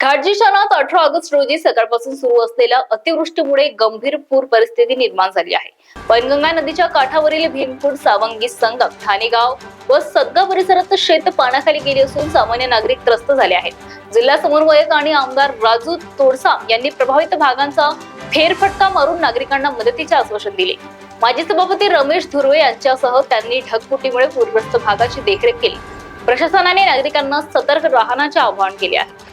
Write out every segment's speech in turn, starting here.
घाटजी शहरात अठरा ऑगस्ट रोजी सकाळपासून सुरू असलेल्या अतिवृष्टीमुळे गंभीर पूर परिस्थिती निर्माण झाली आहे. पैनगंगा नदीच्या काठावरील भीमपूर सावंगी संगम ठाणेगाव व सदगा परिसरात शेत पाण्याखाली गेली असून सामान्य नागरिक त्रस्त झाले आहेत. जिल्हा समन्वयक आणि आमदार राजू तोडसा यांनी प्रभावित भागांचा फेरफटका मारून नागरिकांना मदतीचे आश्वासन दिले. माजी सभापती रमेश धुर्वे यांच्यासह त्यांनी ढगफुटीमुळे पूरग्रस्त भागाची देखरेख केली. प्रशासनाने नागरिकांना सतर्क राहण्याचे आवाहन केले आहे.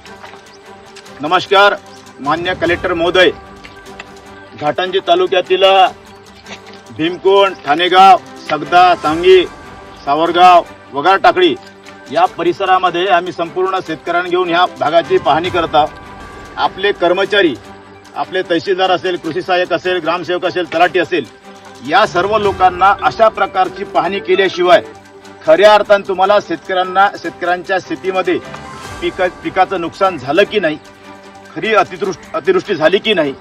नमस्कार मान्य कलेक्टर महोदय. घाटंजी तालुक्यातील भीमकुंड ठाणेगाव सगदा सांगी सावरगाव वगार टाकळी या परिसरामध्ये आम्ही संपूर्ण शेतकऱ्यांना घेऊन ह्या भागाची पाहणी करत आहोत. आपले कर्मचारी आपले तहसीलदार असेल कृषी सहाय्यक असेल ग्रामसेवक असेल तलाठी असेल या सर्व लोकांना अशा प्रकारची पाहणी केल्याशिवाय खऱ्या अर्थानं तुम्हाला शेतकऱ्यांना शेतकऱ्यांच्या शेतीमध्ये पिक पिकाचं नुकसान झालं की नाही खरी अतिवृष्टी अतिवृष्टी झाली की नाही?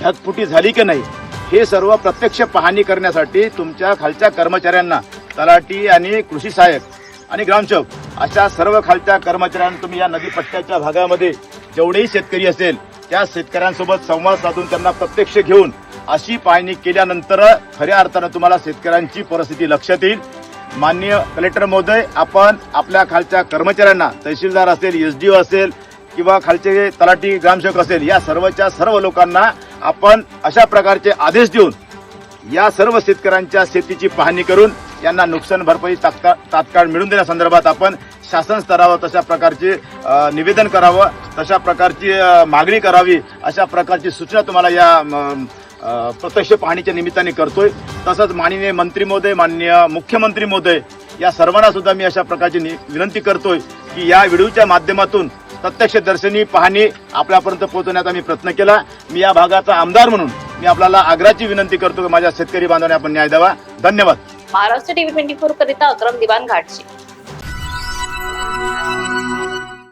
ढगफुटी झाली की नाही? हे सर्व प्रत्यक्ष पाहणी करण्यासाठी तुमच्या खालच्या कर्मचाऱ्यांना तलाठी आणि कृषी सहाय्यक आणि ग्रामसेवक अशा सर्व खालच्या कर्मचाऱ्यांना तुम्ही या नदीपट्ट्याच्या भागामध्ये जेवढेही शेतकरी असेल त्या शेतकऱ्यांसोबत संवाद साधून त्यांना प्रत्यक्ष घेऊन अशी पाहणी केल्यानंतर खऱ्या अर्थानं तुम्हाला शेतकऱ्यांची परिस्थिती लक्षात येईल. माननीय कलेक्टर महोदय आपण आपल्या खालच्या कर्मचाऱ्यांना तहसीलदार असेल एस डी ओ असेल किंवा खालचे तलाठी ग्रामसेवक असेल या सर्वच्या सर्व लोकांना आपण अशा प्रकारचे आदेश देऊन या सर्व शेतकऱ्यांच्या शेतीची पाहणी करून यांना नुकसान भरपाई तात्काळ तात्काळ मिळून देण्यासंदर्भात आपण शासन स्तरावर तशा प्रकारचे निवेदन करावं तशा प्रकारची मागणी करावी अशा प्रकारची सूचना तुम्हाला या म, प्रत्यक्ष पाहणीच्या निमित्ताने करतोय. तसंच माननीय मंत्री महोदय माननीय मुख्यमंत्री महोदय या सर्वांना सुद्धा मी अशा प्रकारची नि- विनंती करतोय की या व्हिडिओच्या माध्यमातून प्रत्यक्ष दर्शनी पाहणी आपल्यापर्यंत पोहोचवण्याचा मी प्रयत्न केला. मी या भागाचा आमदार म्हणून मी आपल्याला आग्राची विनंती करतो की माझ्या शेतकरी बांधवांनी आपण न्याय द्यावा. धन्यवाद. महाराष्ट्र टीव्ही ट्वेंटी फोर करिता अक्रम दिवाण घाटची